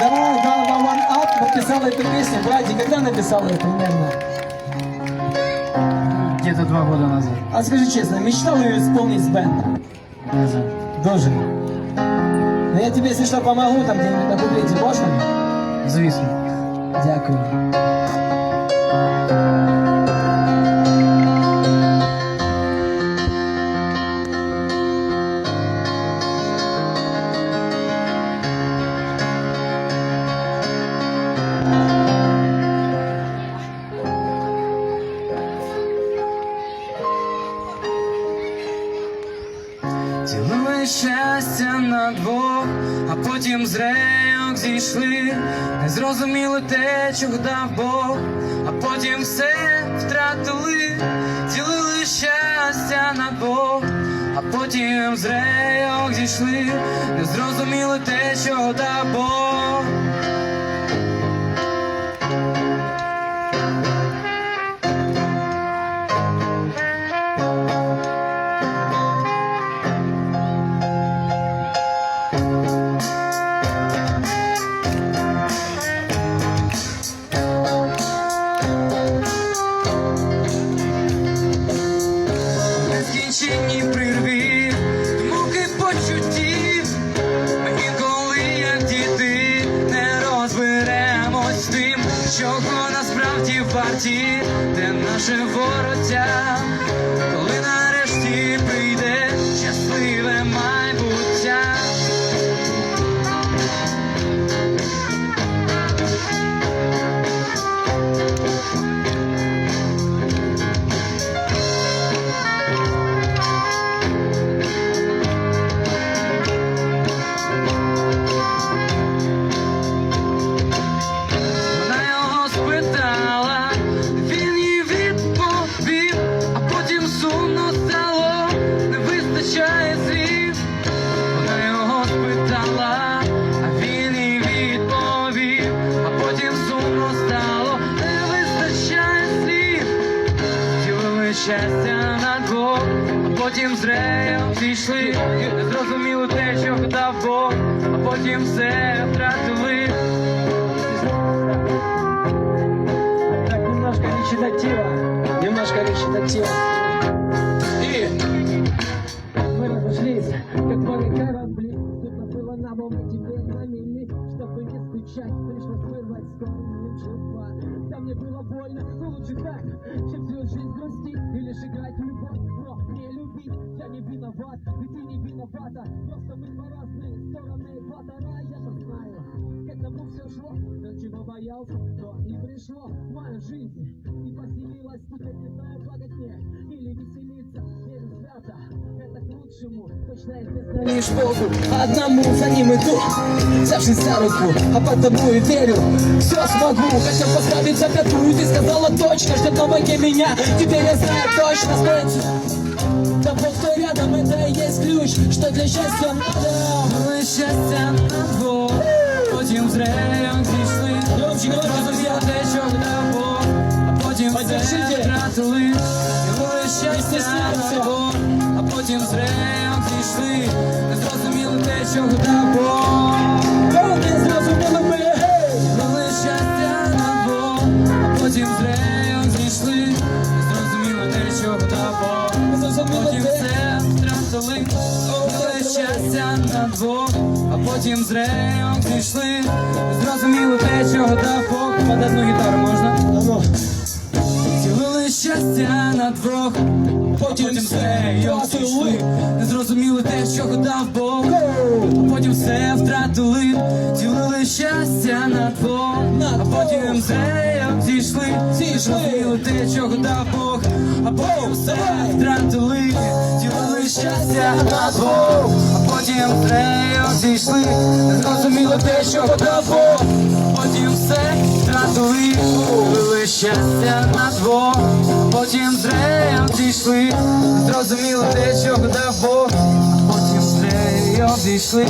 Да, да, да, One Up написала эту песню. Братья, когда написала ее примерно? Где-то два года назад. А скажи честно, мечтал ее исполнить с бендом? Назад. Тоже. Но я тебе, если что, помогу там где-нибудь на куплете, можно? Звісно. Дякую. Щастя на двох, а потім з рейок зійшли. Не зрозуміли те, чого дав Бог, а потім все втратили, ділили щастя на двох, а потім з рейок зійшли. Не зрозуміли те, чого дав Бог. Варті, де наше вороття, щастя на двох, а потім з зійшли, зрозуміли те, що дав Бог, а потім все втратили. Больно, но лучше так, чем всю жизнь грустить и лишь играть в любовь. Но не любить я не виноват, и ты не виновата. Просто мы по разные стороны экватора, я-то знаю. К этому все шло, но чего боялся, то и пришло в мою жизнь. И поселилась теперь лишь Богу. Одному за ним иду, взявшись за руку, а потому и верю, все смогу. Хотел поставить запятую, ты сказала точно, что помоги меня. Теперь я знаю точно, стоит да Бог, кто рядом, это и есть ключ, что для счастья надо. Коли щастя на двох, потім з реєм зійшли. Громче, громче, друзья. те, що дав Бог, а потім все Подержите. втратили. Коли щастя стесняйся. на двох, а потім з реєм. Не зрозуміли те, що дав Бог. Кого зрозуміли ми! Коли щастя на двох, а потім з зійшли. Не зрозуміли те, що Бог. Потім все втратили, коли щастя на двох, а потім з реєм зійшли. Зрозуміло те, чого дав Бог. Під одну гітару можна? Щастя на двох, потім з реєм зійшли. Не зрозуміли те, чого дав Бог. А потім все втратили, ділили щастя на двох, а потім з реєм зійшли, зрозуміли те, чого дав Бог, а потім все втратили, ділили щастя на двох, потім з зійшли, зрозуміло те, що дав потім все втратили, ділили щастя на двох, потім з реєм зійшли, зрозуміло те, що дав Бог, потім з реєм зійшли.